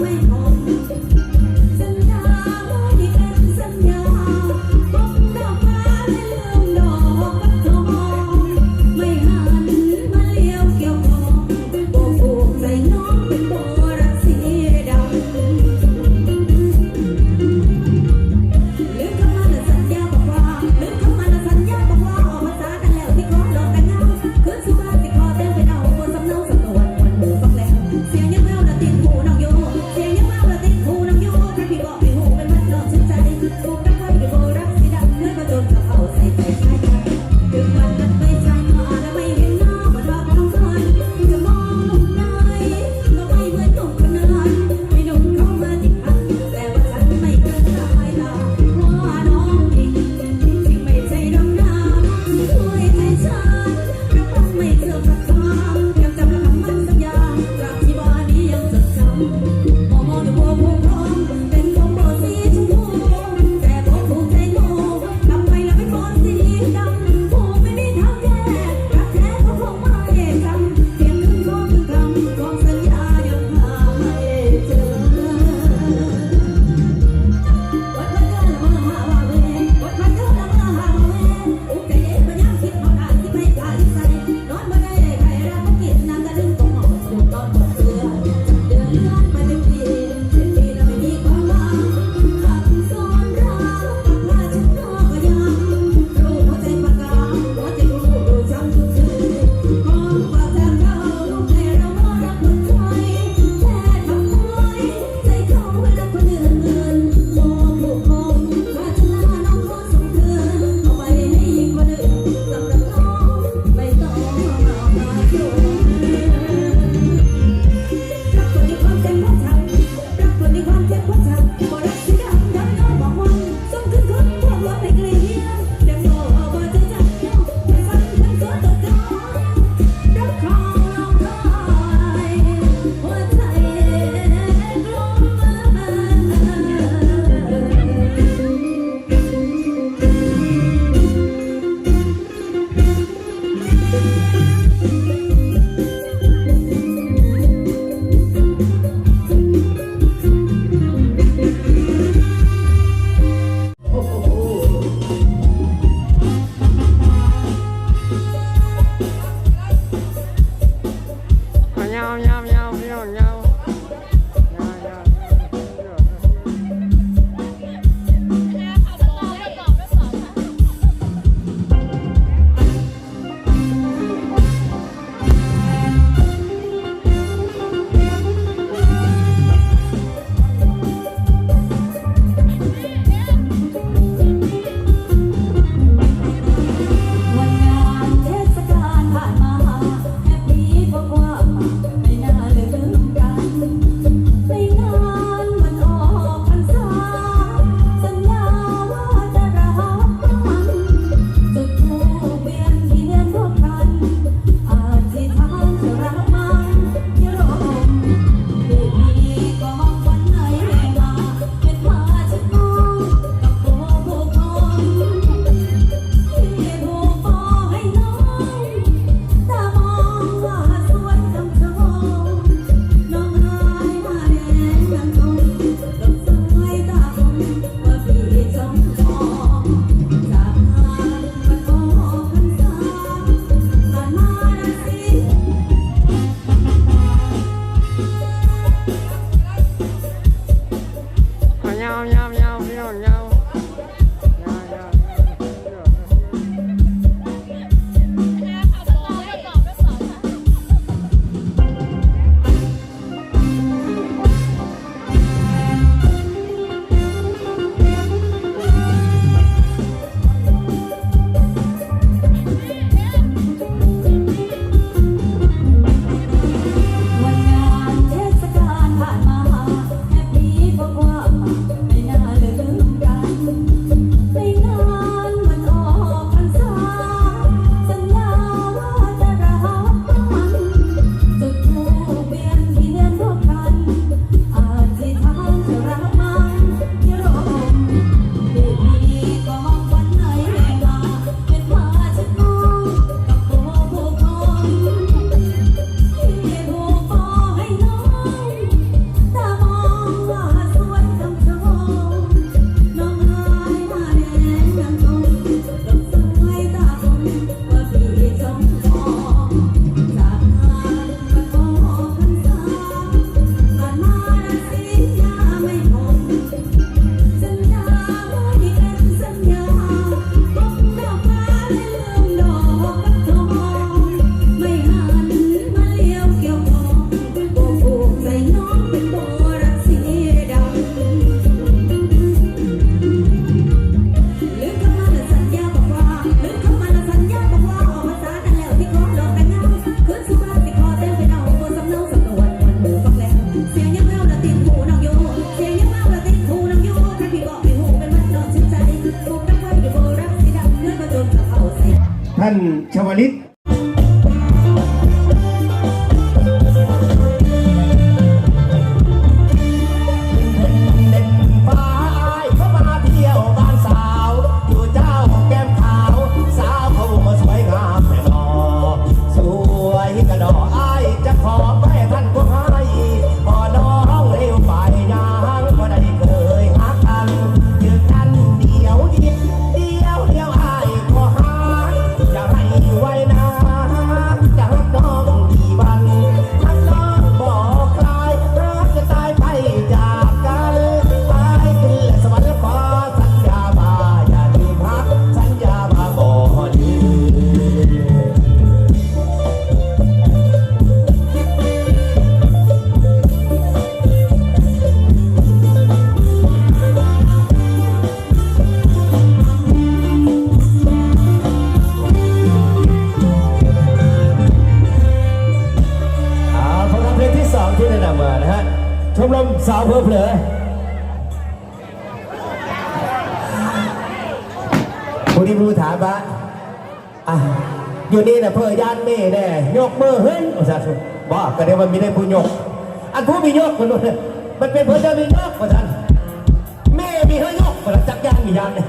ไม่พอ เพิ่มเลยผู้ที่ผู้ถามว่าอะอยู่นี่นะเพื่อยานเม่แน่ยกมือเฮ้ยโอ้สาธุบอกก็เดี๋ยวมันมีได้ผู้ยก อันผู้มียกคนนู้นมันเป็นเพื่อจะมียกกว่าท่านเม่มีเฮ้ยยกรว่าจักรยานมียานเนี่ย